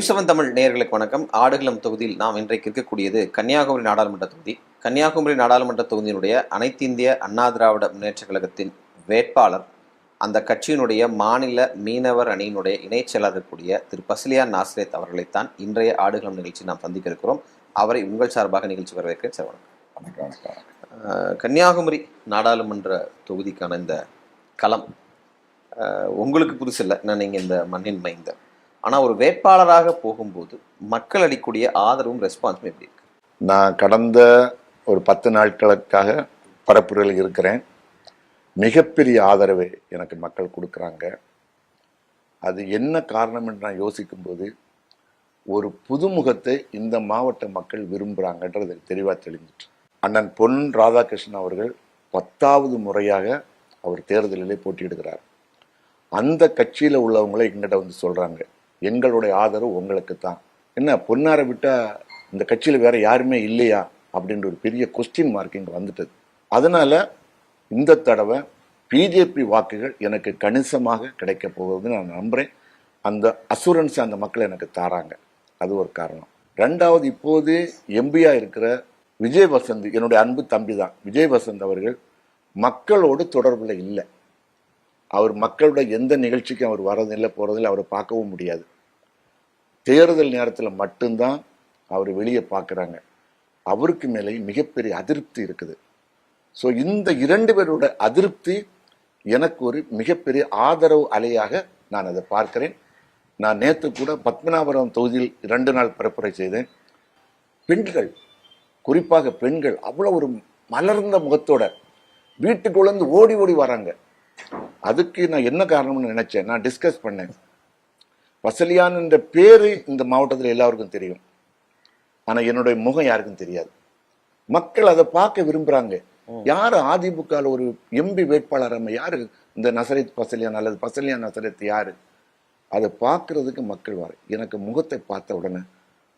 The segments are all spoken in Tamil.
நியூஸ் செவன் தமிழ் நேயர்களுக்கு வணக்கம். ஆடுகளம் தொகுதியில் நாம் இன்றைக்கு இருக்கக்கூடியது கன்னியாகுமரி நாடாளுமன்ற தொகுதி. கன்னியாகுமரி நாடாளுமன்ற தொகுதியினுடைய அனைத்து இந்திய அண்ணா திராவிட முன்னேற்ற கழகத்தின் வேட்பாளர் அந்த கட்சியினுடைய மாநில மீனவர் அணியினுடைய இணைச் செயலாளர் இருக்கக்கூடிய திரு. பசிலியான் நாஸ்ரேத் அவர்களைத்தான் இன்றைய ஆடுகளம் நிகழ்ச்சி நாம் சந்திக்க இருக்கிறோம். அவரை உங்கள் சார்பாக நிகழ்ச்சி வரவேற்கிறேன் சார் வணக்கம். கன்னியாகுமரி நாடாளுமன்ற தொகுதிக்கான இந்த களம் உங்களுக்கு புதுசு இல்லை நான் நீங்கள் இந்த மண்ணின் மைந்தர் ஆனால் ஒரு வேட்பாளராக போகும்போது மக்கள் அளிக்கூடிய ஆதரவும் ரெஸ்பான்ஸும் எப்படி இருக்கு? நான் கடந்த ஒரு பத்து நாட்களுக்காக பரப்புரையில் இருக்கிறேன். மிகப்பெரிய ஆதரவை எனக்கு மக்கள் கொடுக்குறாங்க. அது என்ன காரணம் என்று நான் யோசிக்கும்போது ஒரு புதுமுகத்தை இந்த மாவட்ட மக்கள் விரும்புகிறாங்கன்றது தெளிவாக தெளிஞ்சிட்டு. அண்ணன் பொன் ராதாகிருஷ்ணன் அவர்கள் பத்தாவது முறையாக அவர் தேர்தலிலே போட்டியிடுகிறார். அந்த கட்சியில் உள்ளவங்களே எங்கிட்ட வந்து சொல்கிறாங்க எங்களுடைய ஆதரவு உங்களுக்கு தான் என்ன பொன்னாரை விட்டால் இந்த கட்சியில் வேற யாருமே இல்லையா? அப்படின்ற ஒரு பெரிய கொஸ்டின் மார்க் இங்கே வந்துட்டது. அதனால இந்த தடவை பிஜேபி வாக்குகள் எனக்கு கணிசமாக கிடைக்க போகுதுன்னு நான் நம்புறேன். அந்த அசூரன்ஸ் அந்த மக்கள் எனக்கு தாராங்க. அது ஒரு காரணம். ரெண்டாவது இப்போது எம்பியா இருக்கிற விஜய் வசந்த் என்னுடைய அன்பு தம்பி தான் விஜய் வசந்த் அவர்கள் மக்களோடு தொடர்பில் இல்லை. அவர் மக்களோட எந்த நிகழ்ச்சிக்கும் அவர் வரதில்லை போகிறதில்லை அவரை பார்க்கவும் முடியாது. தேர்தல் நேரத்தில் மட்டும்தான் அவர் வெளியே பார்க்குறாங்க. அவருக்கு மேலே மிகப்பெரிய அதிருப்தி இருக்குது. ஸோ இந்த இரண்டு பேரோட அதிருப்தி எனக்கு ஒரு மிகப்பெரிய ஆதரவு அலையாக நான் அதை பார்க்கிறேன். நான் நேற்று கூட பத்மநாபபுரம் தொகுதியில் இரண்டு நாள் பரப்புரை செய்தேன். பெண்கள் குறிப்பாக பெண்கள் அவ்வளோ ஒரு மலர்ந்த முகத்தோட வீட்டுக்குள்ளேருந்து ஓடி ஓடி வராங்க. அதுக்கு நான் என்ன காரணம்னு நினைச்சேன் நான் டிஸ்கஸ் பண்ணேன். வசலியான் என்ற பேரு இந்த மாவட்டத்தில் எல்லாருக்கும் தெரியும். ஆனா என்னுடைய முகம் யாருக்கும் தெரியாது. மக்கள் அதை பார்க்க விரும்புறாங்க. யாரு அதிமுக ஒரு எம்பி வேட்பாளர் நம்ம யாரு? இந்த நசரத் பசலியான் அல்லது பசலியான் நசரத் யாரு? அதை பார்க்கறதுக்கு மக்கள் வர எனக்கு முகத்தை பார்த்த உடனே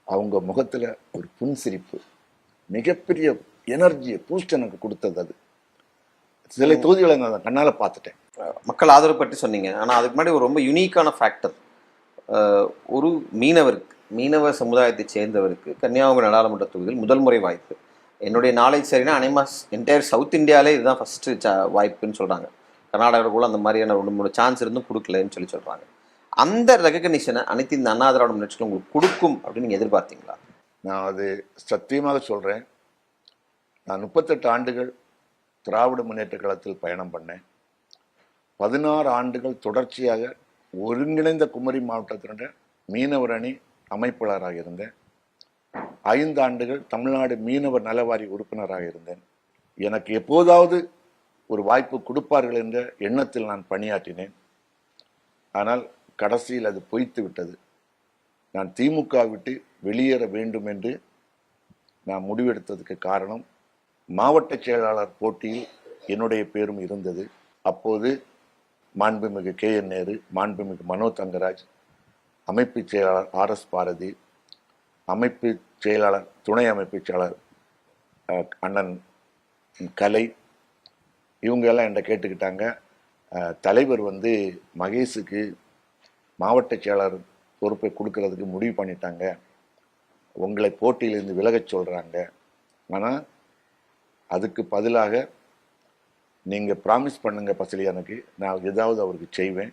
அவங்க முகத்துல ஒரு புன்சிரிப்பு மிகப்பெரிய எனர்ஜியை பூஸ்ட் எனக்கு கொடுத்தது அது. சில தொகுதிகளை நான் கண்ணால பார்த்துட்டேன். மக்கள் ஆதரவு பற்றி சொன்னீங்க. ஆனால் அதுக்கு முன்னாடி ஒரு ரொம்ப யுனிக்கான ஃபேக்டர் ஒரு மீனவருக்கு மீனவ சமுதாயத்தைச் சேர்ந்தவருக்கு கன்னியாகுமரி நாடாளுமன்ற தொகுதியில் முதல் முறை வாய்ப்பு. என்னுடைய நாலேஜ் சரினா அனைமாஸ் என்டையர் சவுத் இந்தியாவிலே இதுதான் ஃபஸ்ட்டு வாய்ப்புன்னு சொல்கிறாங்க கர்நாடகாவில் கூட அந்த மாதிரியான ரெண்டு மூணு சான்ஸ் இருந்தும் கொடுக்கலன்னு சொல்லி சொல்கிறாங்க அந்த ரெகக்னிஷனை அனைத்து இந்த அண்ணா திராவிட முன்னேற்றத்தில் உங்களுக்கு கொடுக்கும் அப்படின்னு நீங்கள் எதிர்பார்த்தீங்களா? நான் அது சத்தியமாக சொல்கிறேன் நான் முப்பத்தெட்டு ஆண்டுகள் திராவிட முன்னேற்ற கழகத்தில் பயணம் பண்ணேன். பதினாறு ஆண்டுகள் தொடர்ச்சியாக ஒருங்கிணைந்த குமரி மாவட்டத்தினுடைய மீனவர் அணி அமைப்பாளராக இருந்தேன். ஐந்து ஆண்டுகள் தமிழ்நாடு மீனவர் நலவாரி உறுப்பினராக இருந்தேன். எனக்கு எப்போதாவது ஒரு வாய்ப்பு கொடுப்பார்கள் என்ற எண்ணத்தில் நான் பணியாற்றினேன். ஆனால் கடைசியில் அது பொய்த்து விட்டது. நான் திமுக விட்டு வெளியேற வேண்டும் என்று நான் முடிவெடுத்ததுக்கு காரணம் மாவட்ட செயலாளர் போட்டியில் என்னுடைய பேரும் இருந்தது. அப்போது மாண்புமிகு கே என் நேரு மாண்புமிகு மனோ தங்கராஜ் அமைப்பு செயலாளர் ஆர் எஸ் பாரதி அமைப்பு செயலாளர் துணை அமைப்பு செயலாளர் அண்ணன் கலை இவங்க எல்லாம் என்கிட்ட கேட்டுக்கிட்டாங்க. தலைவர் வந்து மகேஷுக்கு மாவட்ட செயலாளர் பொறுப்பை கொடுக்கறதுக்கு முடிவு பண்ணிட்டாங்க. உங்களை போட்டியிலிருந்து விலகச் சொல்கிறாங்க ஆனால் அதுக்கு பதிலாக நீங்கள் ப்ராமிஸ் பண்ணுங்கள் பசிலியானுக்கு நான் ஏதாவது அவருக்கு செய்வேன்.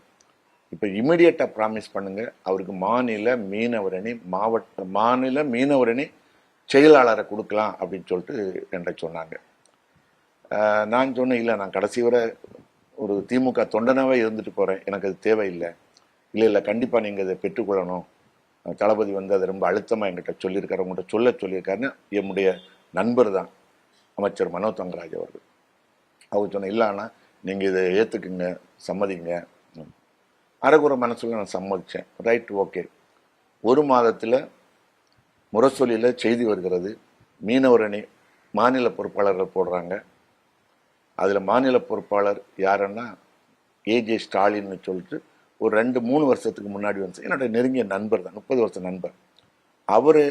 இப்போ இமிடியேட்டாக ப்ராமிஸ் பண்ணுங்கள் அவருக்கு மாநில மீனவரணி மாவட்ட மாநில மீனவரணி செயலாளரை கொடுக்கலாம் அப்படின்னு சொல்லிட்டு என்கிட்ட சொன்னாங்க. நான் சொன்னேன் இல்லை நான் கடைசி வரை ஒரு திமுக தொண்டனாகவே இருந்துட்டு போகிறேன் எனக்கு அது தேவையில்லை. இல்லை இல்லை கண்டிப்பாக நீங்கள் இதை பெற்றுக்கொள்ளணும். தளபதி வந்து அதை ரொம்ப அழுத்தமாக என்கிட்ட சொல்லியிருக்காரு. உங்கள்கிட்ட சொல்ல சொல்லியிருக்காருன்னு என்னுடைய நண்பர் தான். அமைச்சர் மனோ தங்கராஜ் அவர்கள். அவர் சொன்ன இல்லைன்னா நீங்கள் இதை ஏற்றுக்குங்க சம்மதிங்க. ம். மனசில் நான் சம்மதித்தேன் ரைட் ஓகே ஒரு மாதத்தில் முரசொலியில் செய்தி வருகிறது. மீனவர் அணி மாநில பொறுப்பாளர்கள் போடுறாங்க. அதில் மாநில பொறுப்பாளர் யாருன்னா ஏஜே ஸ்டாலின்னு சொல்லிட்டு ஒரு ரெண்டு மூணு வருஷத்துக்கு முன்னாடி வந்து என்னோடய நெருங்கிய நண்பர் தான் முப்பது வருஷம் நண்பர். அவர்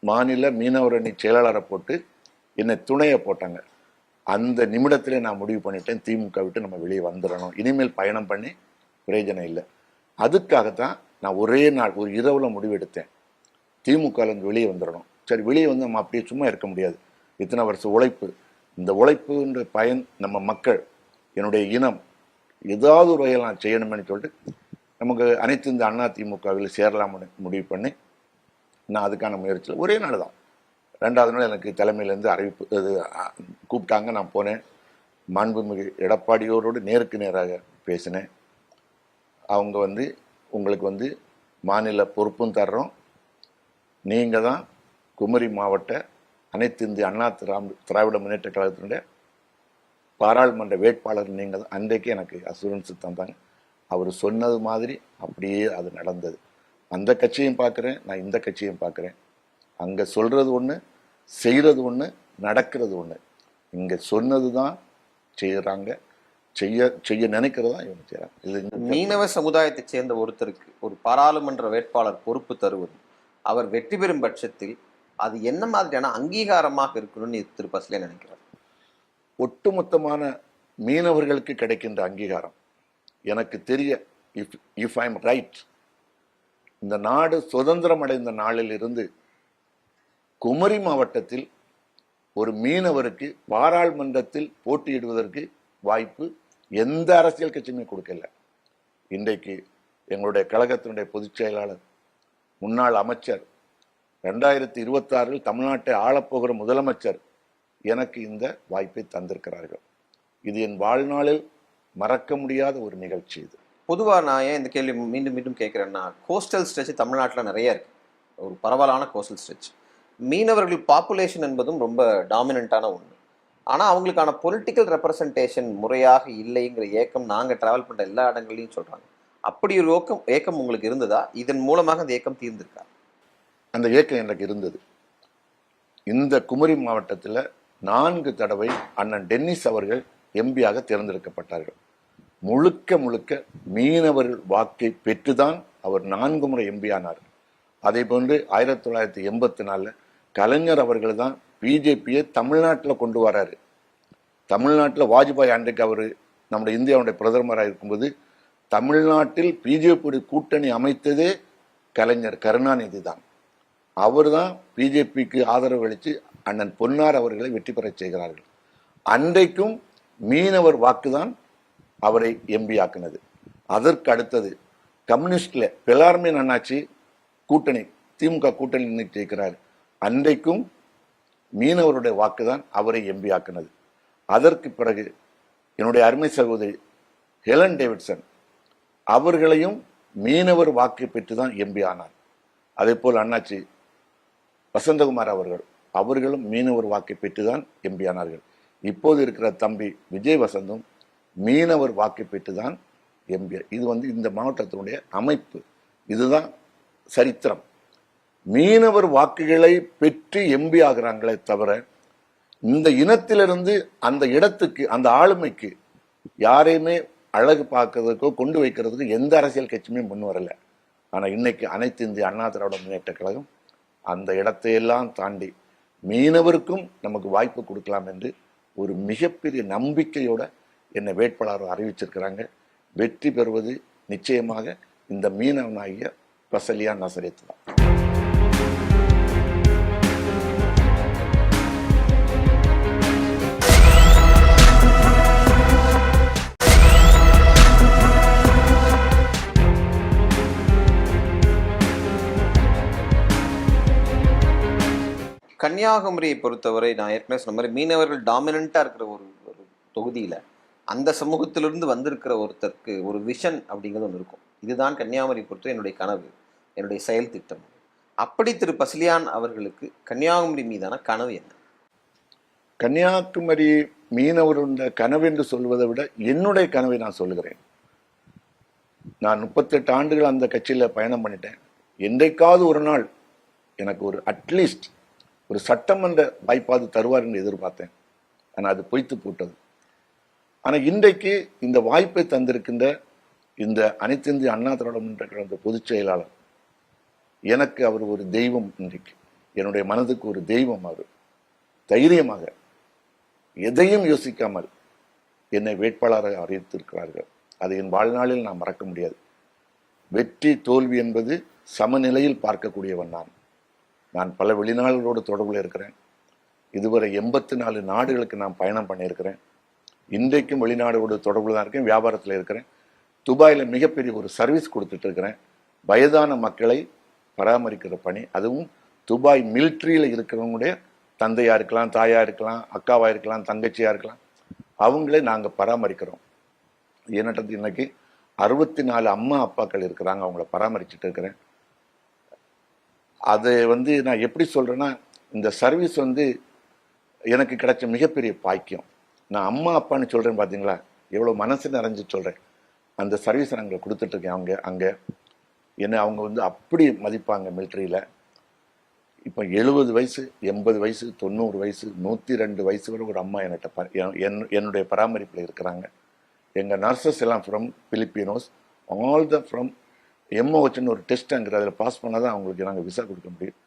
மாநில மீனவர் அணி செயலாளரை போட்டு என்னை துணையை போட்டாங்க. அந்த நிமிடத்திலே நான் முடிவு பண்ணிட்டேன். திமுக விட்டு நம்ம வெளியே வந்துடணும் இனிமேல் பயணம் பண்ணி பிரயோஜனம் இல்லை. அதுக்காகத்தான் நான் ஒரே நாள் ஒரு இரவில் முடிவெடுத்தேன் திமுகலேருந்து வெளியே வந்துடணும் சரி வெளியே வந்து நம்ம அப்படியே சும்மா இருக்க முடியாது. இத்தனை வருஷம் உழைப்பு. இந்த உழைப்புன்ற பயன் நம்ம மக்கள் என்னுடைய இனம் ஏதாவது ஒரு வகையில் நான் செய்யணும்னு சொல்லிட்டு நமக்கு அனைத்து இந்த அண்ணா திமுகவில் சேரலாம்னு முடிவு பண்ணி நான் அதுக்கான முயற்சியில் ஒரே நாள் தான் ரெண்டாவது நாள் எனக்கு தலைமையிலேருந்து அறிவிப்பு இது கூப்பிட்டாங்க. நான் போனேன். மாண்புமிகு எடப்பாடியோரோடு நேருக்கு நேராக பேசினேன். அவங்க வந்து உங்களுக்கு வந்து மாநில பொறுப்பும் தர்றோம். நீங்கள் தான் குமரி மாவட்ட அனைத்து இந்திய அண்ணா திராம் திராவிட முன்னேற்ற கழகத்தினுடைய பாராளுமன்ற வேட்பாளர் நீங்கள் தான். அன்றைக்கு எனக்கு அசூரன்ஸ் தந்தாங்க. அவர் சொன்னது மாதிரி அப்படியே அது நடந்தது. அந்த கட்சியும் பார்க்குறேன். நான் இந்த கட்சியும் பார்க்குறேன். அங்கே சொல்கிறது ஒன்று செய்கிறது ஒன்று நடக்கிறது ஒன்று இங்கே சொன்னது தான் செய்கிறாங்க செய்ய செய்ய நினைக்கிறது தான் இவங்க செய்கிறாங்க இது மீனவ சமுதாயத்தைச் சேர்ந்த ஒருத்தருக்கு ஒரு பாராளுமன்ற வேட்பாளர் பொறுப்பு தருவது அவர் வெற்றி பெறும் பட்சத்தில் அது என்ன மாதிரியான அங்கீகாரமாக இருக்கணும்னு திரு பஸ்லே நினைக்கிறார்? ஒட்டுமொத்தமான மீனவர்களுக்கு கிடைக்கின்ற அங்கீகாரம். எனக்கு தெரிய இஃப் இஃப் ஐம் ரைட் இந்த நாடு சுதந்திரம் அடைந்த நாளில் இருந்து குமரி மாவட்டத்தில் ஒரு மீனவருக்கு பாராளுமன்றத்தில் போட்டியிடுவதற்கு வாய்ப்பு எந்த அரசியல் கட்சியுமே கொடுக்கல. இன்றைக்கு எங்களுடைய கழகத்தினுடைய பொதுச் செயலாளர் முன்னாள் அமைச்சர் ரெண்டாயிரத்தி இருபத்தாறில் தமிழ்நாட்டை ஆளப்போகிற முதலமைச்சர் எனக்கு இந்த வாய்ப்பை தந்திருக்கிறார்கள். இது என் வாழ்நாளில் மறக்க முடியாத ஒரு நிகழ்ச்சி இது. பொதுவாக நான் ஏன் இந்த கேள்வி மீண்டும் மீண்டும் கேட்குறேன்னா கோஸ்டல் ஸ்ட்ரெச் தமிழ்நாட்டில் நிறைய இருக்கு. ஒரு பரவலான கோஸ்டல் ஸ்ட்ரெச் மீனவர்கள் பாப்புலேஷன் என்பதும் ரொம்ப டாமினண்ட்டான ஒன்று ஆனால் அவங்களுக்கான பொலிட்டிக்கல் ரெப்ரசன்டேஷன் முறையாக இல்லைங்கிற ஏக்கம் நாங்கள் ட்ராவல் பண்ணுற எல்லா இடங்கள்லையும் சொல்கிறாங்க அப்படி ஒரு ஏக்கம் ஏக்கம் உங்களுக்கு இருந்ததா? இதன் மூலமாக அந்த ஏக்கம் தீர்ந்திருக்கா? அந்த இயக்கம் எனக்கு இருந்தது. இந்த குமரி மாவட்டத்தில் நான்கு தடவை அண்ணன் டென்னிஸ் அவர்கள் எம்பியாக தேர்ந்தெடுக்கப்பட்டார்கள். முழுக்க முழுக்க மீனவர்கள் வாக்கை பெற்றுதான் அவர் நான்கு முறை எம்பி ஆனார். அதே போன்று ஆயிரத்தி தொள்ளாயிரத்தி எண்பத்தி நாலில் கலைஞர் அவர்கள் தான் பிஜேபியை தமிழ்நாட்டில் கொண்டு வராரு. தமிழ்நாட்டில் வாஜ்பாய் அன்றைக்கு அவர் நம்முடைய இந்தியாவுடைய பிரதமராக இருக்கும்போது தமிழ்நாட்டில் பிஜேபியுடைய கூட்டணி அமைத்ததே கலைஞர் கருணாநிதி தான். அவர் தான் பிஜேபிக்கு ஆதரவு அளித்து அண்ணன் பொன்னார் அவர்களை வெற்றி பெறச் செய்கிறார்கள். அன்றைக்கும் மீனவர் வாக்குதான் அவரை எம்பி ஆக்கினது. அதற்கு அடுத்தது கம்யூனிஸ்டில் பெலார்மின் அண்ணாச்சி கூட்டணி திமுக கூட்டணி நின்று ஜெயிக்கிறார் அன்றைக்கும் மீனவருடைய வாக்கு தான் அவரை எம்பி ஆக்கினது. அதற்கு பிறகு என்னுடைய அருமை சகோதரி ஹெலன் டேவிட்சன் அவர்களையும் மீனவர் வாக்கு பெற்று தான் எம்பி ஆனார். அதே போல் அண்ணாச்சி வசந்தகுமார் அவர்கள் அவர்களும் மீனவர் வாக்கை பெற்றுதான் எம்பி ஆனார்கள். இப்போது இருக்கிற தம்பி விஜய் வசந்தும் மீனவர் வாக்கை பெற்றுதான் எம்பி. இது வந்து இந்த மாவட்டத்தினுடைய அமைப்பு. இதுதான் சரித்திரம். மீனவர் வாக்குகளை பெற்று எம்பி ஆகிறாங்களே தவிர இந்த இனத்திலிருந்து அந்த இடத்துக்கு அந்த ஆளுமைக்கு யாரையுமே அழகு பார்க்கறதுக்கோ கொண்டு வைக்கிறதுக்கு எந்த அரசியல் கட்சியுமே முன் வரல. ஆனால் இன்னைக்கு அனைத்து இந்திய அண்ணா திராவிட முன்னேற்ற கழகம் அந்த இடத்தையெல்லாம் தாண்டி மீனவருக்கும் நமக்கு வாய்ப்பு கொடுக்கலாம் என்று ஒரு மிகப்பெரிய நம்பிக்கையோட என்னை வேட்பாளர் அறிவிச்சிருக்கிறாங்க. வெற்றி பெறுவது நிச்சயமாக இந்த மீனவனாகிய பசலியா நசரேத்து தான். கன்னியாகுமரியை பொறுத்தவரை நான் ஏற்கனவே சொன்ன மாதிரி மீனவர்கள் டாமினண்ட்டாக இருக்கிற ஒரு ஒரு தொகுதியில் அந்த சமூகத்திலிருந்து வந்திருக்கிற ஒருத்தருக்கு ஒரு விஷன் அப்படிங்கிறது ஒன்று இருக்கும். இதுதான் கன்னியாகுமரி பொறுத்த என்னுடைய கனவு என்னுடைய செயல் திட்டம். அப்படி திரு பசிலியான் அவர்களுக்கு கன்னியாகுமரி மீதான கனவு என்ன? கன்னியாகுமரி மீனவருடைய கனவு என்று சொல்வதை விட என்னுடைய கனவை நான் சொல்லுகிறேன். நான் முப்பத்தெட்டு ஆண்டுகள் அந்த கட்சியில் பயணம் பண்ணிட்டேன். என்றைக்காவது ஒரு நாள் எனக்கு ஒரு அட்லீஸ்ட் ஒரு சட்டமன்ற வாய்ப்பாது தருவார் என்று எதிர்பார்த்தேன். ஆனால் அது பொய்த்து போட்டது. ஆனால் இன்றைக்கு இந்த வாய்ப்பை தந்திருக்கின்ற இந்த அனைத்து இந்திய அண்ணா திராவிட முன்னேற்ற கழக பொதுச் செயலாளர் எனக்கு அவர் ஒரு தெய்வம் இன்றைக்கு. என்னுடைய மனதுக்கு ஒரு தெய்வம் அவர். தைரியமாக எதையும் யோசிக்காமல் என்னை வேட்பாளராக அறிவித்திருக்கிறார்கள். அதை என் வாழ்நாளில் நான் மறக்க முடியாது. வெற்றி தோல்வி என்பது சமநிலையில் பார்க்கக்கூடியவன் நான். நான் பல வெளிநாடுகளோடு தொடர்பில் இருக்கிறேன். இதுவரை எண்பத்தி நாலு நாடுகளுக்கு நான் பயணம் பண்ணியிருக்கிறேன். இன்றைக்கும் வெளிநாடுகளோடு தொடர்பில் தான் இருக்கேன் வியாபாரத்தில் இருக்கிறேன். துபாயில் மிகப்பெரிய ஒரு சர்வீஸ் கொடுத்துட்டு இருக்கிறேன். வயதான மக்களை பராமரிக்கிற பணி அதுவும் துபாய் மிலிட்ரியில் இருக்கிறவங்களுடைய தந்தையாக இருக்கலாம் தாயாக இருக்கலாம் அக்காவாக இருக்கலாம் தங்கச்சியாக இருக்கலாம். அவங்களே நாங்கள் பராமரிக்கிறோம். ஏன்னது இன்னைக்கு அறுபத்தி நாலு அம்மா அப்பாக்கள் இருக்கிறாங்க. அவங்கள பராமரிச்சுட்டு இருக்கிறேன். அதை வந்து நான் எப்படி சொல்கிறேன்னா இந்த சர்வீஸ் வந்து எனக்கு கிடைச்ச மிகப்பெரிய பாக்கியம். நான் அம்மா அப்பான்னு சொல்கிறேன் பார்த்தீங்களா எவ்வளோ மனசு நிறைஞ்சு சொல்கிறேன் அந்த சர்வீஸை நாங்கள் அங்கே கொடுத்துட்ருக்கேன். அவங்க அங்கே. என்னை அவங்க வந்து அப்படி மதிப்பாங்க மிலிட்ரியில் இப்போ எழுபது வயசு எண்பது வயசு தொண்ணூறு வயசு நூற்றி ரெண்டு வயசு வரை ஒரு அம்மா என்கிட்ட ப- என்- என்- என்னுடைய பராமரிப்பில் இருக்கிறாங்க. எங்கள் நர்சஸ் எல்லாம் from Filipinos all the from எம்ஓஹெச்னு ஒரு டெஸ்ட் அங்கே அதில் பாஸ் பண்ணால் தான் அவங்களுக்கு நாங்கள் விசா கொடுக்க முடியும்.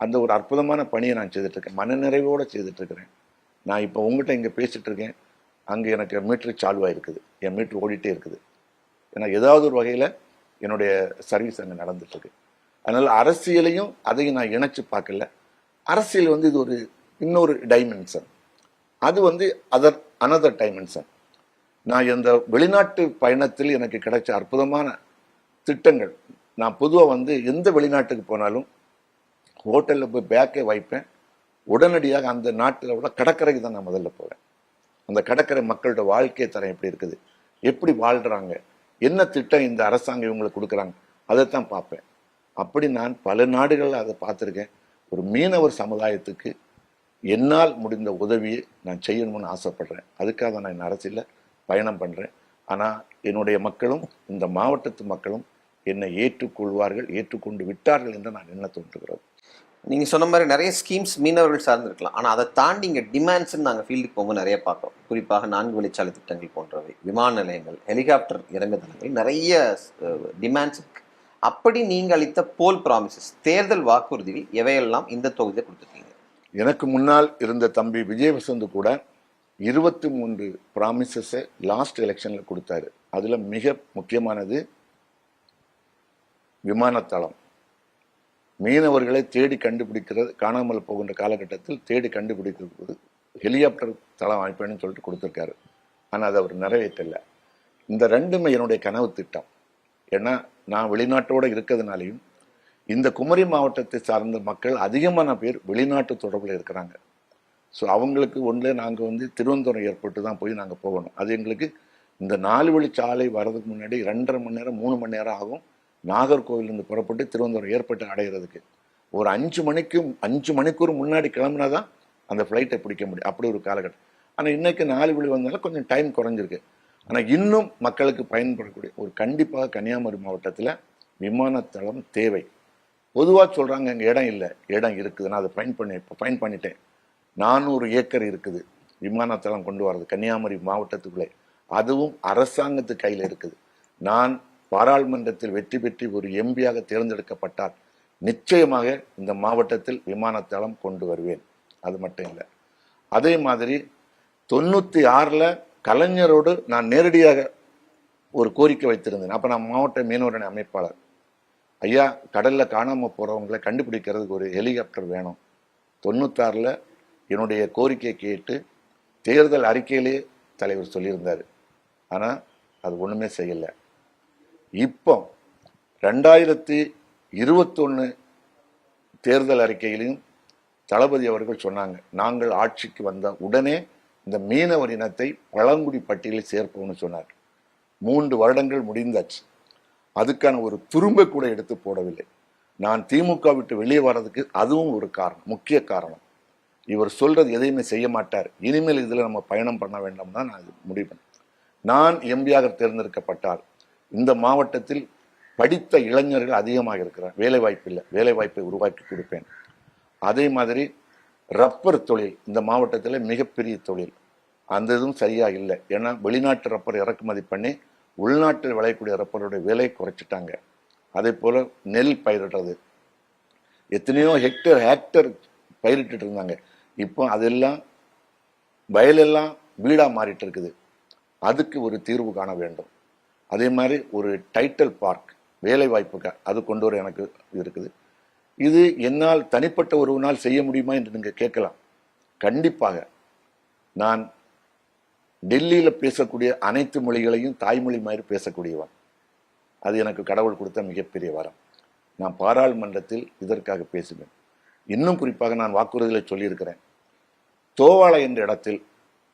அந்த ஒரு அற்புதமான பணியை நான் செய்துட்ருக்கேன் மனநிறைவோடு செய்துட்ருக்கிறேன் நான் இப்போ உங்ககிட்ட இங்கே பேசிகிட்ருக்கேன் அங்கே எனக்கு மீட்ரு சால்வாக இருக்குது என் மீட்ரு ஓடிட்டே இருக்குது. ஏன்னா ஏதாவது ஒரு வகையில் என்னுடைய சர்வீஸ் அங்கே நடந்துட்டுருக்கு. அதனால் அரசியலையும் அதையும் நான் இணைச்சி பார்க்கல. அரசியல் வந்து இது ஒரு இன்னொரு டைமென்ஷன் அது வந்து அதர் அனதர் டைமென்ஷன் நான் இந்த வெளிநாட்டு பயணத்தில் எனக்கு கிடைச்ச அற்புதமான திட்டங்கள். நான் பொதுவாக வந்து எந்த வெளிநாட்டுக்கு போனாலும் ஹோட்டலில் போய் பேக்கே வைப்பேன். உடனடியாக அந்த நாட்டில் உள்ள கடற்கரைக்கு தான் நான் முதல்ல போவேன். அந்த கடற்கரை மக்களோட வாழ்க்கை தரம் எப்படி இருக்குது? எப்படி வாழ்கிறாங்க என்ன திட்டம் இந்த அரசாங்கம் இவங்களுக்கு கொடுக்குறாங்க? அதைத்தான் பார்ப்பேன். அப்படி நான் பல நாடுகளில் அதை பார்த்துருக்கேன். ஒரு மீனவர் சமுதாயத்துக்கு என்னால் முடிந்த உதவியை நான் செய்யணும்னு ஆசைப்படுறேன். அதுக்காக நான் இந்த அரசியலில் பயணம் பண்ணுறேன் ஆனால் என்னுடைய மக்களும் இந்த மாவட்டத்து மக்களும் என்னை ஏற்றுக்கொள்வார்கள் ஏற்றுக்கொண்டு விட்டார்கள் என்று நான் எண்ண தோன்றுகிறது நீங்கள் சொன்ன மாதிரி நிறைய ஸ்கீம்ஸ் மீனவர்கள் சார்ந்திருக்கலாம். ஆனால் அதை தாண்டி இங்கே டிமாண்ட்ஸ்ன்னு நாங்கள் ஃபீல்டுக்கு போகும்போது நிறைய பார்க்குறோம். குறிப்பாக நான்கு வழிச்சாலை திட்டங்கள் போன்றவை விமான நிலையங்கள் ஹெலிகாப்டர் இறங்குதளங்கள் நிறைய டிமாண்ட்ஸ் இருக்கு. அப்படி நீங்கள் அளித்த போல் ப்ராமிசஸ் தேர்தல் வாக்குறுதிகள் எவையெல்லாம் இந்த தொகுதியை கொடுத்துருக்கீங்க? எனக்கு முன்னால் இருந்த தம்பி விஜய் வசந்த் கூட இருபத்தி மூன்று ப்ராமிசஸை லாஸ்ட் எலெக்ஷனில் கொடுத்தாரு. அதில் மிக முக்கியமானது விமானத்தளம். மீனவர்களை தேடி கண்டுபிடிக்கிறது காணாமல் போகின்ற காலகட்டத்தில் தேடி கண்டுபிடிக்கிறது ஹெலிகாப்டர் தளம் அமைப்பேன்னு சொல்லிட்டு கொடுத்துருக்காரு. ஆனால் அதை அவர் நிறைவேற்றல. இந்த ரெண்டுமே என்னுடைய கனவு திட்டம். ஏன்னா நான் வெளிநாட்டோட இருக்கிறதுனாலையும் இந்த குமரி மாவட்டத்தை சார்ந்த மக்கள் அதிகமான பேர் வெளிநாட்டு தொடர்பில் இருக்கிறாங்க. ஸோ அவங்களுக்கு ஒன்று நாங்கள் வந்து திருவனந்தபுரம் ஏற்பட்டு தான் போய் நாங்கள் போகணும். அது எங்களுக்கு இந்த நாலு வழி சாலை வர்றதுக்கு முன்னாடி ரெண்டரை மணி நேரம் மூணு மணி நேரம் ஆகும். நாகர்கோவிலேருந்து புறப்பட்டு திருவனந்தபுரம் ஏற்பட்டு அடைகிறதுக்கு ஒரு அஞ்சு மணிக்கு அஞ்சு மணிக்கூர் முன்னாடி கிளம்புனா தான் அந்த ஃப்ளைட்டை பிடிக்க முடியும். அப்படி ஒரு காலகட்டம். ஆனால் இன்றைக்கி நாலு வழி வந்தாலும் கொஞ்சம் டைம் குறைஞ்சிருக்கு. ஆனால் இன்னும் மக்களுக்கு பயன்படக்கூடிய ஒரு கண்டிப்பாக கன்னியாகுமரி மாவட்டத்தில் விமானத்தளம் தேவை. பொதுவாக சொல்கிறாங்க அங்கே இடம் இல்லை. இடம் இருக்குது. நான் அதை பயன் பண்ணி இப்போ பயன் பண்ணிட்டேன். நானூறு ஏக்கர் இருக்குது. விமானத்தளம் கொண்டு வர்றது கன்னியாகுமரி மாவட்டத்துக்குள்ளே. அதுவும் அரசாங்கத்து கையில் இருக்குது. நான் பாராளுமன்றத்தில் வெற்றி பெற்று ஒரு எம்பியாக தேர்ந்தெடுக்கப்பட்டால் நிச்சயமாக இந்த மாவட்டத்தில் விமானத்தளம் கொண்டு வருவேன். அது மட்டும் இல்லை. அதே மாதிரி தொண்ணூற்றி ஆறில் கலைஞரோடு நான் நேரடியாக ஒரு கோரிக்கை வைத்திருந்தேன். அப்போ நான் மாவட்ட மீனவரணி அமைப்பாளர். ஐயா கடலில் காணாமல் போகிறவங்களை கண்டுபிடிக்கிறதுக்கு ஒரு ஹெலிகாப்டர் வேணும். தொண்ணூத்தாறில் என்னுடைய கோரிக்கையை கேட்டு தேர்தல் அறிக்கையிலே தலைவர் சொல்லியிருந்தார். ஆனால் அது ஒன்றுமே செய்யலை. இப்போ ரெண்டாயிரத்தி இருபத்தொன்று தேர்தல் அறிக்கையிலையும் தளபதி அவர்கள் சொன்னாங்க நாங்கள் ஆட்சிக்கு வந்த உடனே இந்த மீனவர் இனத்தை பழங்குடி பட்டியலில் சேர்ப்போம்னு சொன்னார். மூன்று வருடங்கள் முடிந்தாச்சு. அதுக்கான ஒரு துரும்ப கூட எடுத்து போடவில்லை. நான் திமுக விட்டு வெளியே வர்றதுக்கு அதுவும் ஒரு காரணம் முக்கிய காரணம். இவர் சொல்றது எதையுமே செய்ய மாட்டார். இனிமேல் இதில் நம்ம பயணம் பண்ண வேண்டாம் தான் நான் முடிவு பண்ணேன். நான் எம்பியாக தேர்ந்தெடுக்கப்பட்டால் இந்த மாவட்டத்தில் படித்த இளைஞர்கள் அதிகமாக இருக்கிறார் வேலை வாய்ப்பு இல்லை வேலை வாய்ப்பை உருவாக்கி கொடுப்பேன். அதே மாதிரி ரப்பர் தொழில் இந்த மாவட்டத்தில் மிகப்பெரிய தொழில். அந்த இதுவும் சரியாக இல்லை. ஏன்னா வெளிநாட்டு ரப்பர் இறக்குமதி பண்ணி உள்நாட்டில் விளையக்கூடிய ரப்பருடைய விலை குறைச்சிட்டாங்க. அதே போல் நெல் பயிரிடுறது. எத்தனையோ ஹெக்டர் ஹேக்டர் பயிரிட்டு இருந்தாங்க. இப்போ அதெல்லாம் வயலெல்லாம் வீடாக மாறிட்டு இருக்குது. அதுக்கு ஒரு தீர்வு காண வேண்டும். அதே மாதிரி ஒரு டைட்டில் பார்க் வேலை வாய்ப்புக்கு அது கொண்டு வர எனக்கு இருக்குது. இது என்னால் தனிப்பட்ட ஒருவனால் செய்ய முடியுமா என்று நீங்கள் கேட்கலாம். கண்டிப்பாக. நான் டெல்லியில் பேசக்கூடிய அனைத்து மொழிகளையும் தாய்மொழி மாதிரி பேசக்கூடியவன். அது எனக்கு கடவுள் கொடுத்த மிகப்பெரிய வரம். நான் பாராளுமன்றத்தில் இதற்காக பேசுவேன். இன்னும் குறிப்பாக நான் வாக்குறுதிகளை சொல்லியிருக்கிறேன். தோவாளை என்ற இடத்தில்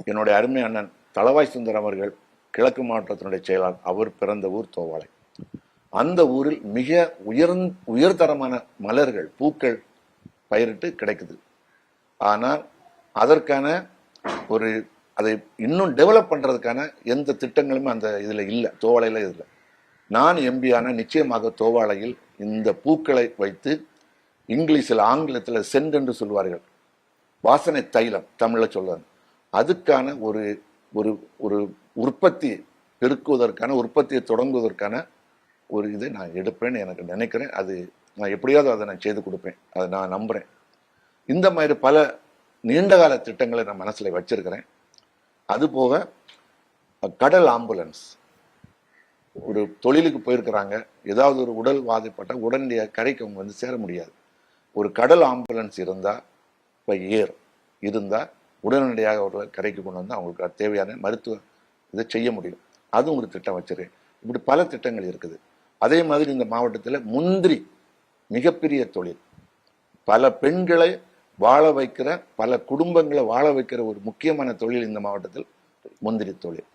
என்னுடைய அருமை அண்ணன் தளவாய் சுந்தரம் அவர்கள் கிழக்கு மாவட்டத்தினுடைய செயலாளர் அவர் பிறந்த ஊர் தோவாளை. அந்த ஊரில் மிக உயர்ந் உயர்தரமான மலர்கள் பூக்கள் பயிரிட்டு கிடைக்குது. ஆனால் அதற்கான ஒரு அதை இன்னும் டெவலப் பண்ணுறதுக்கான எந்த திட்டங்களுமே அந்த இதில் இல்லை தோவாளையில் இதில் நான் எம்பியான நிச்சயமாக தோவாளையில் இந்த பூக்களை வைத்து இங்கிலீஷில் ஆங்கிலத்தில் சென்ட் என்று சொல்வார்கள். வாசனை தைலம் தமிழில் சொல்லுவாங்க அதுக்கான ஒரு ஒரு ஒரு உற்பத்தி பெருக்குவதற்கான உற்பத்தியை தொடங்குவதற்கான ஒரு இதை நான் எடுப்பேன்னு எனக்கு நினைக்கிறேன். அது நான் எப்படியாவது அதை நான் செய்து கொடுப்பேன். அதை நான் நம்புகிறேன் இந்த மாதிரி பல நீண்டகால திட்டங்களை நான் மனசில் வச்சிருக்கிறேன். அதுபோக கடல் ஆம்புலன்ஸ். ஒரு தொழிலுக்கு போயிருக்கிறாங்க. ஏதாவது ஒரு உடல் பாதிப்பட்டால் உடனடியாக கரைக்கு அவங்க வந்து சேர முடியாது. ஒரு கடல் ஆம்புலன்ஸ் இருந்தால் இப்போ ஏர் இருந்தால் உடனடியாக அவர்களை கரைக்கு கொண்டு வந்து அவங்களுக்கு அது தேவையான மருத்துவ இதை செய்ய முடியும். அதுவும் ஒரு திட்டம் வச்சிருக்கேன் இப்படி பல திட்டங்கள் இருக்குது. அதே மாதிரி இந்த மாவட்டத்தில் முந்திரி மிகப்பெரிய தொழில். பல பெண்களை வாழ வைக்கிற பல குடும்பங்களை வாழ வைக்கிற ஒரு முக்கியமான தொழில் இந்த மாவட்டத்தில் முந்திரி தொழில்.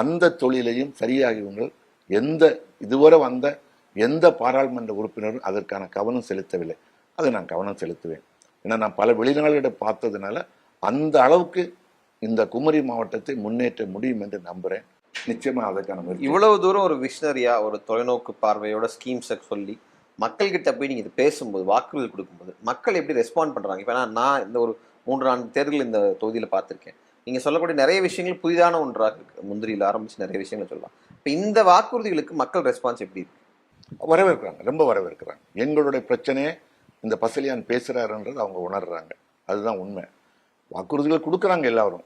அந்த தொழிலையும் சரியாக இவங்கள் எந்த இதுவரை வந்த எந்த பாராளுமன்ற உறுப்பினரும் அதற்கான கவனம் செலுத்தவில்லை. அதை நான் கவனம் செலுத்துவேன். ஏன்னா நான் பல வெளிநாடுகளை பார்த்ததுனால அந்த அளவுக்கு இந்த குமரி மாவட்டத்தை முன்னேற்ற முடியும் என்று நம்புறேன். நிச்சயமா அதற்கான இவ்வளவு தூரம் ஒரு விஷனரியா ஒரு தொலைநோக்கு பார்வையோட ஸ்கீம்ஸை சொல்லி மக்கள்கிட்ட போய் நீங்க இது பேசும்போது வாக்குறுதி கொடுக்கும்போது மக்கள் எப்படி ரெஸ்பாண்ட் பண்றாங்க? இப்போ நான் இந்த ஒரு மூன்று நான்கு தேர்தல் இந்த தொகுதியில பார்த்திருக்கேன். நீங்க சொல்லக்கூடிய நிறைய விஷயங்கள் புதிதான ஒன்றாக இருக்கு. முந்திரியில் ஆரம்பிச்சு நிறைய விஷயங்கள் சொல்லலாம். இப்போ இந்த வாக்குறுதிகளுக்கு மக்கள் ரெஸ்பான்ஸ் எப்படி இருக்கு? வரவேற்கிறாங்க. ரொம்ப வரவேற்கிறாங்க. எங்களுடைய பிரச்சனையே இந்த பசலியான் பேசுறாருன்றது அவங்க உணர்றாங்க. அதுதான் உண்மை. வாக்குறுதிகள் கொடுக்குறாங்க எல்லாரும்.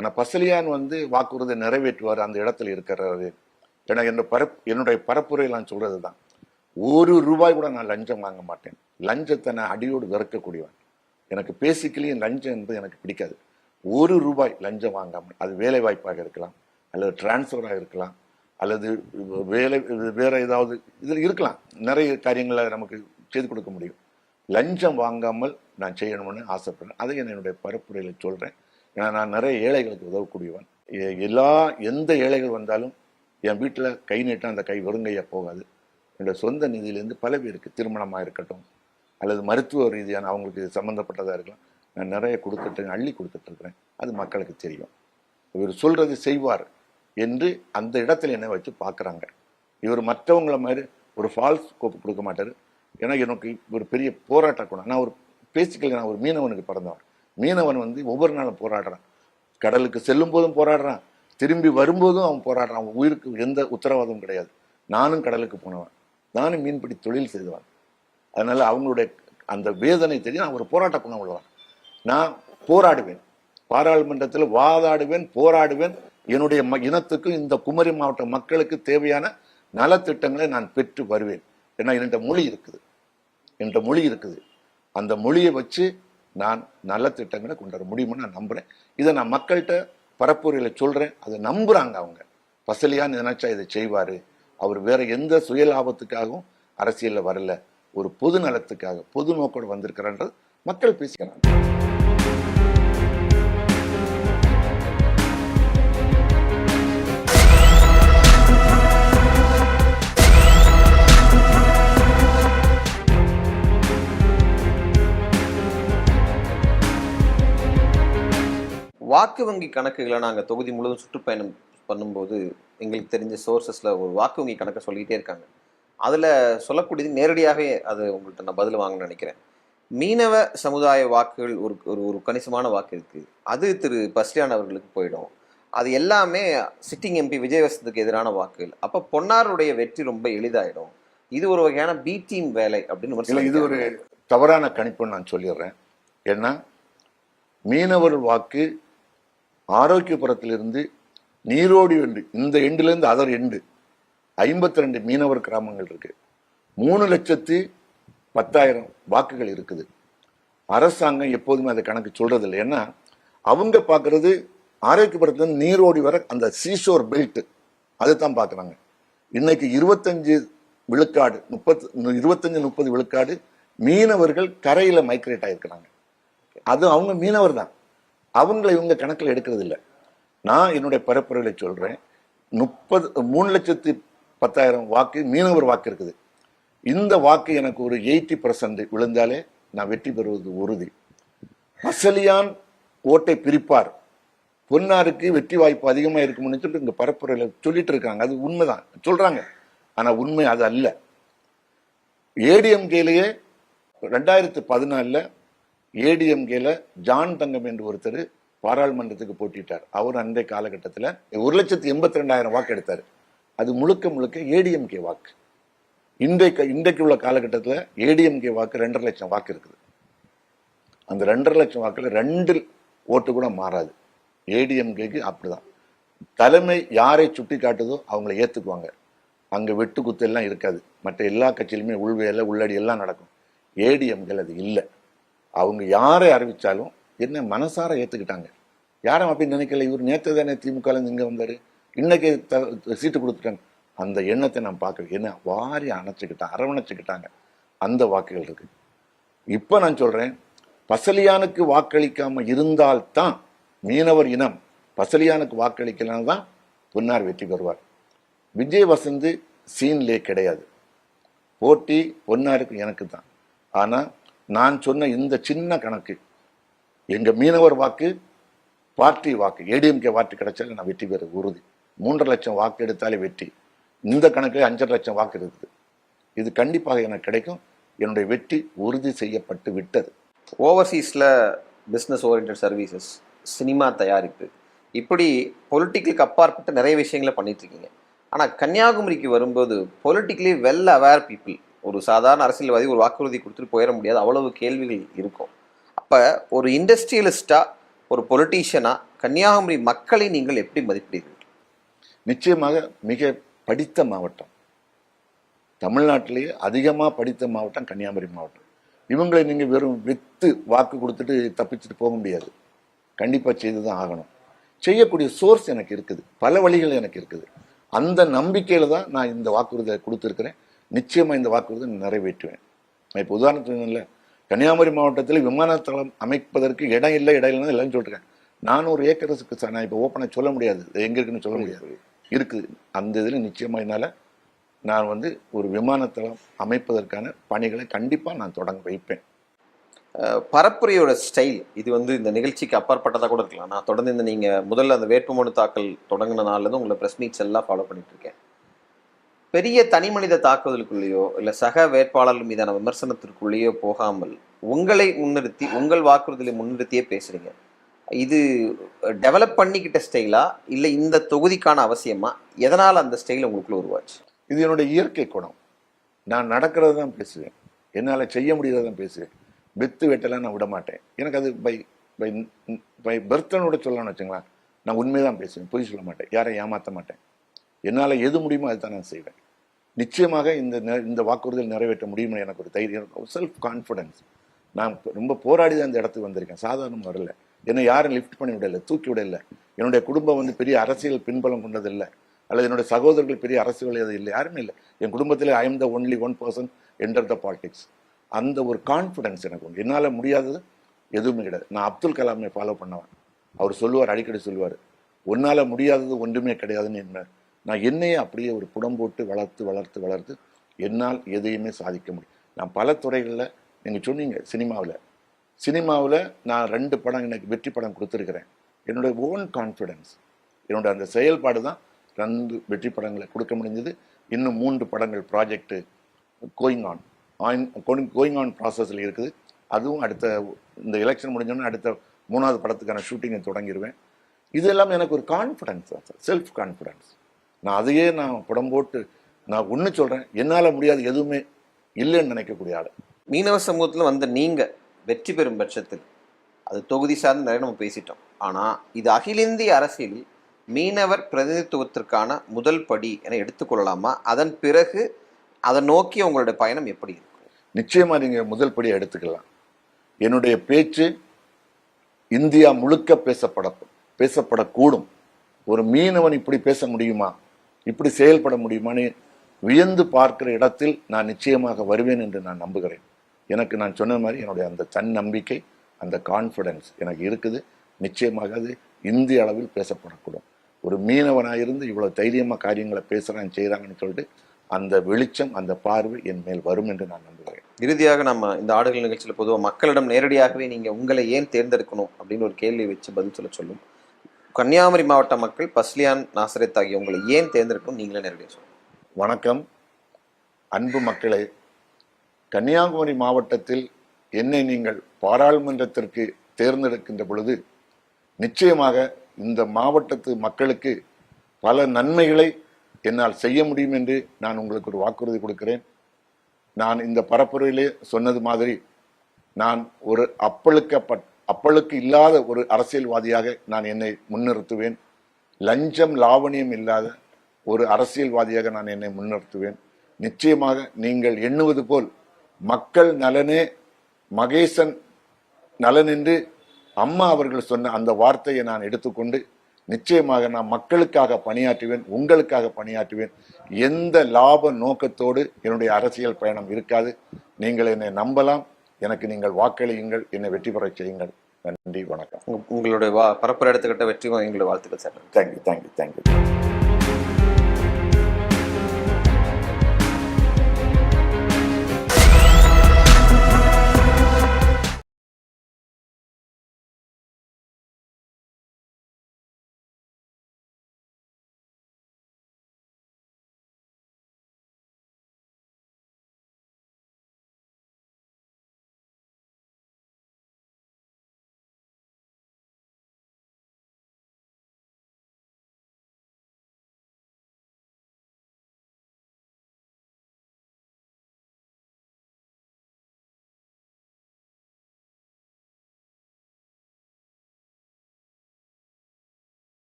ஆனால் பசலியான் வந்து வாக்குறுதி நிறைவேற்றுவார் அந்த இடத்துல இருக்கிறாரு. ஏன்னா என்னோட பரப் என்னுடைய பரப்புரையில் நான் சொல்கிறது தான் ஒரு ரூபாய் கூட நான் லஞ்சம் வாங்க மாட்டேன். லஞ்சத்தை நான் அடியோடு வெறுக்கக்கூடியவன். எனக்கு பேசிக்கலி லஞ்சம் என்பது எனக்கு பிடிக்காது. ஒரு ரூபாய் லஞ்சம் வாங்காமல் அது வேலை வாய்ப்பாக இருக்கலாம் அல்லது டிரான்ஸ்ஃபராக இருக்கலாம் அல்லது வேலை வேறு ஏதாவது இதில் இருக்கலாம். நிறைய காரியங்களை நமக்கு செய்து கொடுக்க முடியும். லஞ்சம் வாங்காமல் நான் செய்யணும்னு ஆசைப்படுறேன். அதை என்னுடைய பரப்புரையில் சொல்கிறேன் ஏன்னா நான் நிறைய ஏழைகளுக்கு உதவக்கூடியவன். எல்லா எந்த ஏழைகள் வந்தாலும் என் வீட்டில் கை நீட்டால் அந்த கை வெறுங்கையா போகாது. என்னோட சொந்த நிதியிலேருந்து பல பேருக்கு திருமணமாக இருக்கட்டும் அல்லது மருத்துவ ரீதியான அவங்களுக்கு இது சம்மந்தப்பட்டதாக இருக்கலாம் நான் நிறைய கொடுத்துட்டு அள்ளி கொடுத்துட்ருக்குறேன் அது மக்களுக்கு தெரியும். இவர் சொல்கிறது செய்வார் என்று அந்த இடத்துல என்னை வச்சு பார்க்குறாங்க. இவர் மற்றவங்கள மாதிரி ஒரு ஃபால்ஸ் கோப்பு கொடுக்க மாட்டார். ஏன்னா எனக்கு ஒரு பெரிய போராட்ட குணம். நான் ஒரு பேசிக்கலி நான் ஒரு மீனவனுக்கு பிறந்தவன். மீனவன் வந்து ஒவ்வொரு நாளும் போராடுறான். கடலுக்கு செல்லும் போதும் போராடுறான். திரும்பி வரும்போதும் அவன் போராடுறான். அவன் உயிருக்கு எந்த உத்தரவாதமும் கிடையாது. நானும் கடலுக்கு போனவன். நானும் மீன்பிடி தொழில் செய்தவன். அதனால் அவங்களுடைய அந்த வேதனை தெரியும். நான் ஒரு போராட்ட குணம் உள்ளவன் நான் போராடுவேன். பாராளுமன்றத்தில் வாதாடுவேன் போராடுவேன். என்னுடைய ம- இனத்துக்கும் இந்த குமரி மாவட்ட மக்களுக்கு தேவையான நலத்திட்டங்களை நான் பெற்று வருவேன். ஏன்னா என்கிட்ட மொழி இருக்குது. என்ற மொழி இருக்குது. அந்த மொழியை வச்சு நான் நல்ல திட்டங்களை கொண்டு வர முடியும்னு நான் நம்புறேன். இதை நான் மக்கள்கிட்ட பரப்புரையில் சொல்றேன். அதை நம்புறாங்க அவங்க. பசலியான் நினைச்சா இதை செய்வாரு? அவர் வேற எந்த சுய லாபத்துக்காகவும் அரசியல்ல வரல. ஒரு பொது நலத்துக்காக பொது நோக்கோடு வந்திருக்கிறான்றது மக்கள் பேசிக்கிறாங்க. வாக்கு வங்கி கணக்குகளை நாங்கள் தொகுதி முழுவதும் சுற்றுப்பயணம் பண்ணும்போது எங்களுக்கு தெரிஞ்ச சோர்சஸில் ஒரு வாக்கு வங்கி கணக்கை சொல்லிக்கிட்டே இருக்காங்க. அதில் சொல்லக்கூடியது நேரடியாகவே அது உங்கள்கிட்ட நான் பதில் வாங்கணும்னு நினைக்கிறேன். மீனவ சமுதாய வாக்குகள் ஒரு ஒரு ஒரு கணிசமான வாக்கு இருக்குது அது திரு பஸ்லியான் அவர்களுக்கு போயிடும். அது எல்லாமே சிட்டிங் எம்பி விஜயவசத்துக்கு எதிரான வாக்குகள். அப்போ பொன்னாருடைய வெற்றி ரொம்ப எளிதாயிடும். இது ஒரு வகையான பி டீம் வேலை அப்படின்னு இது ஒரு தவறான கணிப்புன்னு நான் சொல்லிடுறேன். ஏன்னா மீனவர் வாக்கு ஆரோக்கியபுரத்திலிருந்து நீரோடி எண்டு இந்த எண்டுலேருந்து அதர் எண்டு. ஐம்பத்தி ரெண்டு மீனவர் கிராமங்கள் இருக்கு. மூணு லட்சத்து பத்தாயிரம் வாக்குகள் இருக்குது. அரசாங்கம் எப்போதுமே அதை கணக்கு சொல்றது இல்லை ஏன்னா அவங்க பார்க்கறது ஆரோக்கியபுரத்துலேருந்து நீரோடி வர அந்த சீஷோர் பெல்ட் அதை தான் பார்க்குறாங்க. இன்னைக்கு இருபத்தஞ்சு விழுக்காடு முப்பத்து இருபத்தஞ்சு முப்பது விழுக்காடு மீனவர்கள் கரையில் மைக்ரேட் ஆகிருக்கிறாங்க அது அவங்க மீனவர் தான். அவங்களை இவங்க கணக்கில் எடுக்கிறது இல்லை நான் என்னுடைய பரப்புரைகளை சொல்கிறேன் முப்பது மூணு லட்சத்தி பத்தாயிரம் வாக்கு மீனவர் வாக்கு இருக்குது. இந்த வாக்கு எனக்கு ஒரு எயிட்டி பர்சன்ட் விழுந்தாலே நான் வெற்றி பெறுவது உறுதி. அசலியான் ஓட்டை பிரிப்பார். பொன்னாருக்கு வெற்றி வாய்ப்பு அதிகமாக இருக்கும்னு சொல்லிட்டு இங்கே பரப்புரையில் சொல்லிட்டு இருக்காங்க. அது உண்மைதான். சொல்கிறாங்க ஆனால் உண்மை அது அல்ல. ஏடிஎம்கேலேயே ரெண்டாயிரத்து பதினாலில் ஏடிஎம்கேல ஜான் தங்கம் என்று ஒருத்தர் பாராளுமன்றத்துக்கு போட்டிட்டார் அவர் அந்த காலகட்டத்தில் ஒரு லட்சத்தி எண்பத்தி ரெண்டாயிரம் வாக்கு எடுத்தார். அது முழுக்க முழுக்க ஏடிஎம்கே வாக்கு. இன்றைக்கு இன்றைக்கு உள்ள காலகட்டத்தில் ஏடிஎம்கே வாக்கு ரெண்டரை லட்சம் வாக்கு இருக்குது. அந்த ரெண்டரை லட்சம் வாக்கில் ரெண்டு ஓட்டு கூட மாறாது. ஏடிஎம்கேக்கு அப்படிதான். தலைமை யாரை சுட்டி காட்டுதோ அவங்கள ஏற்றுக்குவாங்க அங்கே வெட்டு குத்து எல்லாம் இருக்காது. மற்ற எல்லா கட்சியிலுமே உள்வேலை உள்ளடி எல்லாம் நடக்கும். ஏடிஎம்கள் அது இல்லை. அவங்க யாரை அறிவித்தாலும் என்ன மனசார ஏற்றுக்கிட்டாங்க யாரும் அப்படி நினைக்கல இவர் நேற்று தானே திமுக இங்கே வந்தார். இன்னைக்கு த- சீட்டு கொடுத்துட்டாங்க. அந்த எண்ணத்தை நான் பார்க்கல. என்ன வாரி அணைச்சிக்கிட்டான் அரவணைச்சிக்கிட்டாங்க. அந்த வாக்குகள் இருக்குது இப்போ நான் சொல்கிறேன் பசலியானுக்கு வாக்களிக்காமல் இருந்தால்தான் மீனவர் இனம். பசலியானுக்கு வாக்களிக்கலாம் தான் பொன்னார் வெற்றி பெறுவார். விஜய் வசந்த் சீன்லே கிடையாது. போட்டி பொன்னாருக்கு எனக்கு தான். ஆனால் நான் சொன்ன இந்த சின்ன கணக்கு எங்கள் மீனவர் வாக்கு பார்ட்டி வாக்கு ஏடிஎம்கே வாக்கு கிடைச்சாலும் நான் வெற்றி பெற உறுதி. மூன்றரை லட்சம் வாக்கு எடுத்தாலே வெற்றி. இந்த கணக்கில் அஞ்சரை லட்சம் வாக்கு இருக்குது. இது கண்டிப்பாக எனக்கு கிடைக்கும். என்னுடைய வெற்றி உறுதி செய்யப்பட்டு விட்டது. ஓவர்சீஸில் பிஸ்னஸ் ஓரியன்ட் சர்வீசஸ் சினிமா தயாரிப்பு இப்படி பொலிட்டிக்கலுக்கு அப்பாற்பட்ட நிறைய விஷயங்களை பண்ணிட்டு இருக்கீங்க. ஆனால் கன்னியாகுமரிக்கு வரும்போது பொலிட்டிக்கலி வெல் அவேர் பீப்புள் ஒரு சாதாரண அரசியல்வாதி ஒரு வாக்குறுதி கொடுத்துட்டு போயிட முடியாது. அவ்வளவு கேள்விகள் இருக்கும். அப்போ ஒரு இண்டஸ்ட்ரியலிஸ்டாக ஒரு பொலிட்டீஷியனாக கன்னியாகுமரி மக்களை நீங்கள் எப்படி மதிப்பிடுவீர்கள் நிச்சயமாக மிக படித்த மாவட்டம். தமிழ்நாட்டிலேயே அதிகமாக படித்த மாவட்டம் கன்னியாகுமரி மாவட்டம். இவங்களை நீங்கள் வெறும் வித்து வாக்கு கொடுத்துட்டு தப்பிச்சுட்டு போக முடியாது. கண்டிப்பாக செய்து தான் ஆகணும். செய்யக்கூடிய சோர்ஸ் எனக்கு இருக்குது. பல வழிகள் எனக்கு இருக்குது. அந்த நம்பிக்கையில் தான் நான் இந்த வாக்குறுதியை கொடுத்துருக்கிறேன். நிச்சயமாக இந்த வாக்குறுதியை நிறைவேற்றுவேன். நான் இப்போ உதாரணத்துக்கு இல்லை. கன்னியாகுமரி மாவட்டத்தில் விமானத்தளம் அமைப்பதற்கு இடம் இல்லை இடம் இல்லைன்னு எல்லாம் சொல்லிருக்கேன் நான் ஒரு ஏக்கரசுக்கு சார். நான் இப்போ ஓப்பனாக சொல்ல முடியாது. எங்க இருக்குன்னு சொல்ல முடியாது. இருக்குது. அந்த இதில் நிச்சயமாக என்னால் நான் வந்து ஒரு விமானத்தளம் அமைப்பதற்கான பணிகளை கண்டிப்பாக நான் தொடங்க வைப்பேன். பரப்புரையோட ஸ்டைல் இது வந்து இந்த நிகழ்ச்சிக்கு அப்பாற்பட்டதாக கூட இருக்கலாம். நான் தொடர்ந்து இந்த நீங்கள் முதல்ல அந்த வேட்புமனு தாக்கல் தொடங்கின நாள்லேருந்து உங்களை ப்ரெஸ் மீட்ஸ் எல்லாம் ஃபாலோ பண்ணிட்டு இருக்கேன். பெரிய தனிமனித தாக்குதலுக்குள்ளேயோ இல்லை சக வேட்பாளர்கள் மீதான விமர்சனத்திற்குள்ளேயோ போகாமல் உங்களை முன்னிறுத்தி உங்கள் வாக்குறுதிகளை முன்னிறுத்தியே பேசுறீங்க. இது டெவலப் பண்ணிக்கிட்ட ஸ்டைலா இல்லை இந்த தொகுதிக்கான அவசியமா? எதனால் அந்த ஸ்டைல் உங்களுக்குள்ள உருவாச்சு? இது என்னுடைய இயற்கை குணம். நான் நடக்கிறது தான் பேசுவேன். என்னால் செய்ய முடியாத தான் பேசுவேன். வெத்து வெட்டலாம் நான் விட மாட்டேன் எனக்கு அது பை பை பை பர்த்தனோட சொல்லணும்னு வச்சுங்களேன். நான் உண்மை தான் பேசுவேன். பொய் சொல்ல மாட்டேன். யாரையும் ஏமாற்ற மாட்டேன். என்னால் எது முடியுமோ அதை தான் நான் செய்வேன். நிச்சயமாக இந்த நெ- இந்த வாக்குறுதியில் நிறைவேற்ற முடியும்னு எனக்கு ஒரு தைரியம் செல்ஃப் கான்ஃபிடன்ஸ் நான் ரொம்ப போராடி தான் இந்த இடத்துக்கு வந்திருக்கேன். சாதாரணம் வரல. என்னை யாரும் லிஃப்ட் பண்ணி விடல தூக்கி விடல. என்னுடைய குடும்பம் வந்து பெரிய அரசியல் பின்பலம் கொண்டதில்லை. அல்லது என்னுடைய சகோதரர்கள் பெரிய அரசியல் அது இல்லை. யாருமே இல்லை. என் குடும்பத்தில் I am the only one person enter the politics அந்த ஒரு கான்ஃபிடன்ஸ் எனக்கு உண்டு. என்னால் முடியாதது எதுவுமே கிடையாது. நான் அப்துல் கலாமை ஃபாலோ பண்ணுவேன். அவர் சொல்லுவார் அடிக்கடி சொல்லுவார். உன்னால் முடியாதது ஒன்றுமே கிடையாதுன்னு என்ன நான் என்னையே அப்படியே ஒரு புடம் போட்டு வளர்த்து வளர்த்து வளர்த்து என்னால் எதையுமே சாதிக்க முடியும் நான் பல துறைகளில் நீங்கள் சொன்னீங்க சினிமாவில். சினிமாவில் நான் ரெண்டு படம் எனக்கு வெற்றி படம் கொடுத்துருக்குறேன். என்னுடைய ஓன் கான்ஃபிடென்ஸ் என்னோட அந்த செயல்பாடு தான் ரெண்டு வெற்றி படங்களை கொடுக்க முடிஞ்சது. இன்னும் மூன்று படங்கள் project going on on going on ப்ராசஸில் இருக்குது. அதுவும் அடுத்த இந்த எலெக்ஷன் முடிஞ்சோன்னே அடுத்த மூணாவது படத்துக்கான ஷூட்டிங்கை தொடங்கிடுவேன் இது எல்லாம் எனக்கு ஒரு கான்ஃபிடன்ஸ் செல்ஃப் கான்ஃபிடென்ஸ் நான் அதையே நான் புடம் போட்டு நான் ஒன்று சொல்கிறேன் என்னால் முடியாது எதுவுமே இல்லைன்னு நினைக்கக்கூடிய ஆள். மீனவ சமூகத்தில் வந்த நீங்க வெற்றி பெறும் பட்சத்தில் அது தொகுதி சார்ந்து நிறைய நம்ம பேசிட்டோம். ஆனா இது அகில இந்திய அரசியலில் மீனவர் பிரதிநிதித்துவத்திற்கான முதல் படி என எடுத்துக்கொள்ளலாமா அதன் பிறகு அதை நோக்கி உங்களுடைய பயணம் எப்படி இருக்கும்? நிச்சயமா நீங்க முதல் படியை எடுத்துக்கலாம். என்னுடைய பேச்சு இந்தியா முழுக்க பேசப்பட பேசப்படக்கூடும். ஒரு மீனவன் இப்படி பேச முடியுமா? இப்படி செயல்பட முடியுமான்னு வியந்து பார்க்கிற இடத்தில் நான் நிச்சயமாக வருவேன் என்று நான் நம்புகிறேன். எனக்கு நான் சொன்ன மாதிரி என்னுடைய அந்த தன்னம்பிக்கை அந்த கான்ஃபிடென்ஸ் எனக்கு இருக்குது. நிச்சயமாக அது இந்திய அளவில் பேசப்படக்கூடும். ஒரு மீனவனாக இருந்து இவ்வளோ தைரியமாக காரியங்களை பேசுகிறான் செய்கிறாங்கன்னு சொல்லிட்டு அந்த வெளிச்சம் அந்த பார்வை என் மேல் வரும் என்று நான் நம்புகிறேன். இறுதியாக நம்ம இந்த ஆடுகள் நிகழ்ச்சியில் பொதுவாக மக்களிடம் நேரடியாகவே நீங்கள் உங்களை ஏன் தேர்ந்தெடுக்கணும் அப்படின்னு ஒரு கேள்வி வச்சு பதில் சொல்ல சொல்லும். கன்னியாகுமரி மாவட்ட மக்கள் பஸ்லியான் நாசரத் ஆகிய உங்களை ஏன் தேர்ந்தெடுக்கும் நீங்களே நேரடியாக சொல்லுங்கள் வணக்கம். அன்பு மக்களே கன்னியாகுமரி மாவட்டத்தில் என்னை நீங்கள் பாராளுமன்றத்திற்கு தேர்ந்தெடுக்கின்ற பொழுது நிச்சயமாக இந்த மாவட்டத்து மக்களுக்கு பல நன்மைகளை என்னால் செய்ய முடியும் என்று நான் உங்களுக்கு ஒரு வாக்குறுதி கொடுக்கிறேன். நான் இந்த பரப்புரையிலே சொன்னது மாதிரி நான் ஒரு அப்பழுக்கப்பட் அப்பளுக்கு இல்லாத ஒரு அரசியல்வாதியாக நான் என்னை முன்னிறுத்துவேன். லஞ்சம் லாவணியம் இல்லாத ஒரு அரசியல்வாதியாக நான் என்னை முன்னிறுத்துவேன். நிச்சயமாக நீங்கள் எண்ணுவது போல் மக்கள் நலனே மகேசன் நலன் என்று அம்மா அவர்கள் சொன்ன அந்த வார்த்தையை நான் எடுத்துக்கொண்டு நிச்சயமாக நான் மக்களுக்காக பணியாற்றுவேன் உங்களுக்காக பணியாற்றுவேன். எந்த லாப நோக்கத்தோடு என்னுடைய அரசியல் பயணம் இருக்காது. நீங்கள் என்னை நம்பலாம். எனக்கு நீங்கள் வாக்களியுங்கள் என்னை வெற்றி பெறச் செய்யுங்கள். நன்றி வணக்கம். உங்களுடைய வா பரப்புரை எடுத்துக்கிட்ட வெற்றி எங்களுடைய வாழ்த்துக்கள் சார். Thank you thank you thank you